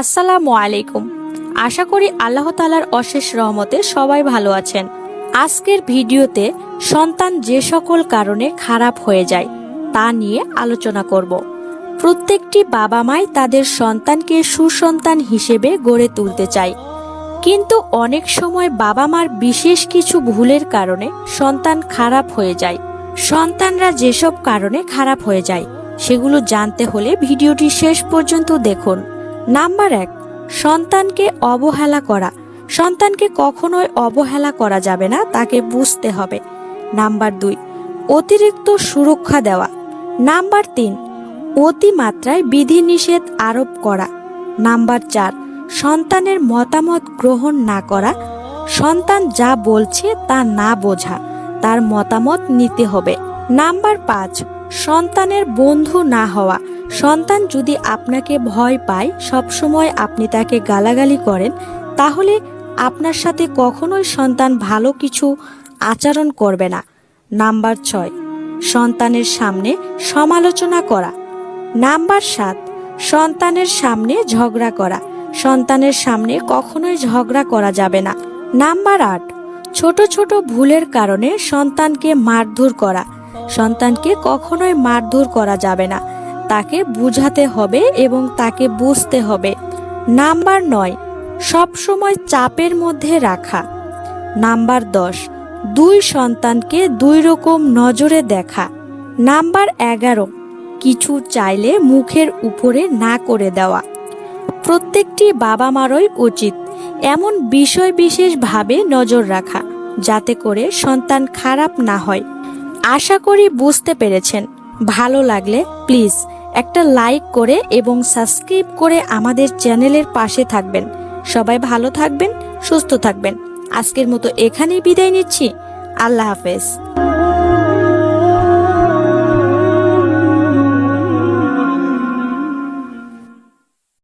আসসালামু আলাইকুম। আশা করি আল্লাহ তালার অশেষ রহমতে সবাই ভালো আছেন। আজকের ভিডিওতে সন্তান যে সকল কারণে খারাপ হয়ে যায় তা নিয়ে আলোচনা করব। প্রত্যেকটি বাবা মাই তাদের সন্তানকে সুসন্তান হিসেবে গড়ে তুলতে চায়। কিন্তু অনেক সময় বাবা মার বিশেষ কিছু ভুলের কারণে সন্তান খারাপ হয়ে যায়। সন্তানরা যেসব কারণে খারাপ হয়ে যায়, সেগুলো জানতে হলে ভিডিওটি শেষ পর্যন্ত দেখুন। নাম্বার এক, সন্তানকে অবহেলা করা। সন্তানকে কখনোই অবহেলা করা যাবে না, তাকে বুঝতে হবে। নাম্বার দুই, অতিরিক্ত সুরক্ষা দেওয়া। নাম্বার তিন, অতিমাত্রায় বিধিনিষেধ আরোপ করা। নাম্বার চার, সন্তানের মতামত গ্রহণ না করা। সন্তান যা বলছে তা না বোঝা, তার মতামত নিতে হবে। নাম্বার পাঁচ সন্তানের বন্ধু না হওয়া। সন্তান যদি আপনাকে ভয় পায়, সবসময় আপনি তাকে গালাগালি করেন, তাহলে আপনার সাথে কখনোই সন্তান ভালো কিছু আচরণ করবে না। নাম্বার ছয়, সন্তানের সামনে সমালোচনা করা। নাম্বার সাত, সন্তানের সামনে ঝগড়া করা। সন্তানের সামনে কখনোই ঝগড়া করা যাবে না। নাম্বার আট, ছোট ছোট ভুলের কারণে সন্তানকে মারধর করা। সন্তানকে কখনোই মারধর করা যাবে না। তাকে বুঝাতে হবে এবং তাকে বুঝতে হবে। নাম্বার নয়, সব সময় চাপের মধ্যে রাখা। নাম্বার দশ, দুই সন্তানকে দুই রকম নজরে দেখা। নাম্বার এগারো, কিছু চাইলে মুখের উপরে না করে দেওয়া। প্রত্যেকটি বাবা মারই উচিত এমন বিষয় বিশেষভাবে নজর রাখা, যাতে করে সন্তান খারাপ না হয়। আশা করি বুঝতে পেরেছেন। ভালো লাগলে প্লিজ একটা লাইক করে এবং সাবস্ক্রাইব করে আমাদের চ্যানেলের পাশে থাকবেন। সবাই ভালো থাকবেন, সুস্থ থাকবেন। আজকের মতো এখানেই বিদায় নিচ্ছি। আল্লাহ হাফেজ।